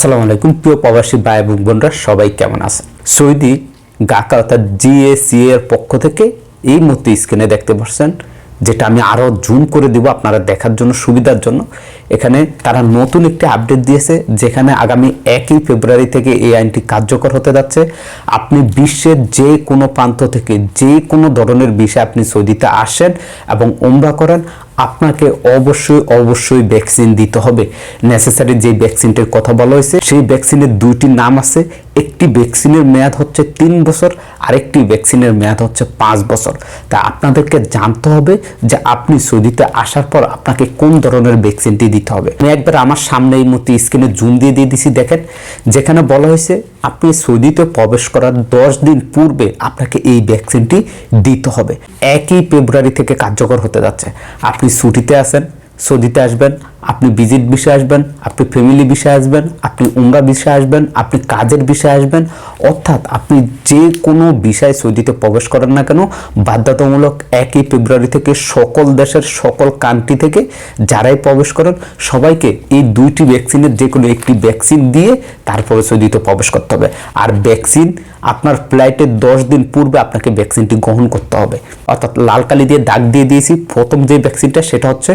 আসসালামু আলাইকুম, প্রিয় প্রবাসী ভাই এবং বোনরা, সবাই কেমন আছেন? সৌদি গাকা, অর্থাৎ জিএসি এর পক্ষ থেকে এই মুহূর্তে স্ক্রিনে দেখতে পাচ্ছেন, যেটা আমি আরও জুম করে দিব আপনারা দেখার জন্য, সুবিধার জন্য। এখানে তারা নতুন একটি আপডেট দিয়েছে, যেখানে আগামী একই ফেব্রুয়ারি থেকে এই আইনটি কার্যকর হতে যাচ্ছে। আপনি বিশ্বের যে কোনো প্রান্ত থেকে যে কোনো ধরনের বিষয়ে আপনি সৌদিতে আসেন এবং ওমরা করেন। আপনাকে অবশ্যই অবশ্যই ভ্যাকসিন দিতে হবে। নেসেসারি যে ভ্যাকসিনটির কথা বলা হয়েছে, সেই ভ্যাকসিনের দুইটি নাম আছে। একটি ভ্যাকসিনের মেয়াদ হচ্ছে তিন বছর আরেকটি ভ্যাকসিনের মেয়াদ হচ্ছে পাঁচ বছর। তা আপনাদেরকে জানতে হবে যে আপনি সৌদিতে আসার পর আপনাকে কোন ধরনের ভ্যাকসিনটি দিতে হবে। আমি একবার আমার সামনে এই মতো স্ক্রিনে জুম দিয়ে দিয়ে দিছি, দেখেন। যেখানে বলা হয়েছে, আপনি সৌদিতে প্রবেশ করার দশ দিন পূর্বে আপনাকে এই ভ্যাকসিনটি দিতে হবে। একই ফেব্রুয়ারি থেকে কার্যকর হতে যাচ্ছে। আপনি ছুটিতে আসেন সৌদিতে আসবেন আপনি ভিজিট বিষয়ে আসবেন, আপনি ফ্যামিলি বিষয়ে আসবেন, আপনি উমরা বিষয়ে আসবেন, আপনি কাজের বিষয়ে আসবেন, অর্থাৎ আপনি যে কোনো বিষয়ে সৌদিতে প্রবেশ করেন না কেন, বাধ্যতামূলক একই ফেব্রুয়ারি থেকে সকল দেশের সকল কান্ট্রি থেকে যারাই প্রবেশ করেন, সবাইকে এই দুইটি ভ্যাকসিনের যে কোনো একটি ভ্যাকসিন দিয়ে তারপরে সৌদিতে প্রবেশ করতে হবে। আর ভ্যাকসিন আপনার ফ্লাইটের দশ দিন পূর্বে আপনাকে ভ্যাকসিনটি গ্রহণ করতে হবে। অর্থাৎ লাল কালি দিয়ে দাগ দিয়ে দিয়েছি, প্রথম যে ভ্যাকসিনটা সেটা হচ্ছে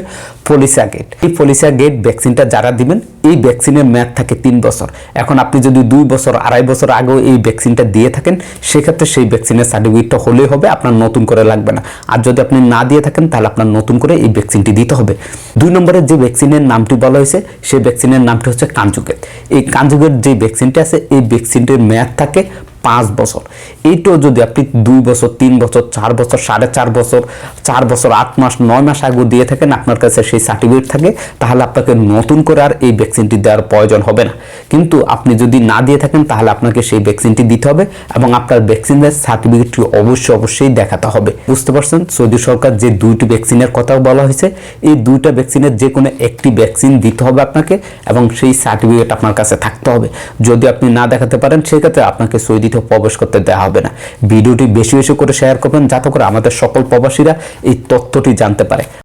পলিসা গেট এই পলিসা গেট ভ্যাকসিনটা যারা দিবেন, এই ভ্যাকসিনের মেয়াদ থাকে তিন বছর। এখন আপনি যদি দুই বছর, আড়াই বছর আগেও এই ভ্যাকসিনটা দিয়ে থাকেন, সেক্ষেত্রে সেই ভ্যাকসিনের সার্টিফিকেটটা হলেই হবে, আপনার নতুন করে লাগবে না। আর যদি আপনি না দিয়ে থাকেন, তাহলে আপনার নতুন করে এই ভ্যাকসিনটি দিতে হবে। দুই নম্বরে যে ভ্যাকসিনের নামটি বলা হয়েছে, সেই ভ্যাকসিনের নামটি হচ্ছে কাঞ্জুগেট এই কাঞ্জুগেট যে ভ্যাকসিনটি আছে, এই ভ্যাকসিনটির মেয়াদ থাকে পাঁচ বছর। এইটাও যদি আপনি দুই বছর, তিন বছর, চার বছর, সাড়ে চার বছর চার বছর, আট মাস, নয় মাস আগে দিয়ে থাকেন, আপনার কাছে সেই সার্টিফিকেট থাকে, তাহলে আপনাকে নতুন করে আর এই ভ্যাকসিনটি দেওয়ার প্রয়োজন হবে না। কিন্তু আপনি যদি না দিয়ে থাকেন, তাহলে আপনাকে সেই ভ্যাকসিনটি দিতে হবে এবং আপনার ভ্যাকসিনের সার্টিফিকেটটি অবশ্যই অবশ্যই দেখাতে হবে। বুঝতে পারছেন? সৌদি সরকার যে দুইটি ভ্যাকসিনের কথা বলা হয়েছে, এই দুইটা ভ্যাকসিনের যে কোনো একটি ভ্যাকসিন দিতে হবে আপনাকে এবং সেই সার্টিফিকেট আপনার কাছে থাকতে হবে। যদি আপনি না দেখাতে পারেন, সেক্ষেত্রে আপনাকে সৌদিতে প্রবেশ করতে দেওয়া হবে না। ভিডিওটি বেশি বেশি করে শেয়ার করবেন, যাতে করে আমাদের সকল প্রবাসীরা এই তথ্যটি জানতে পারে।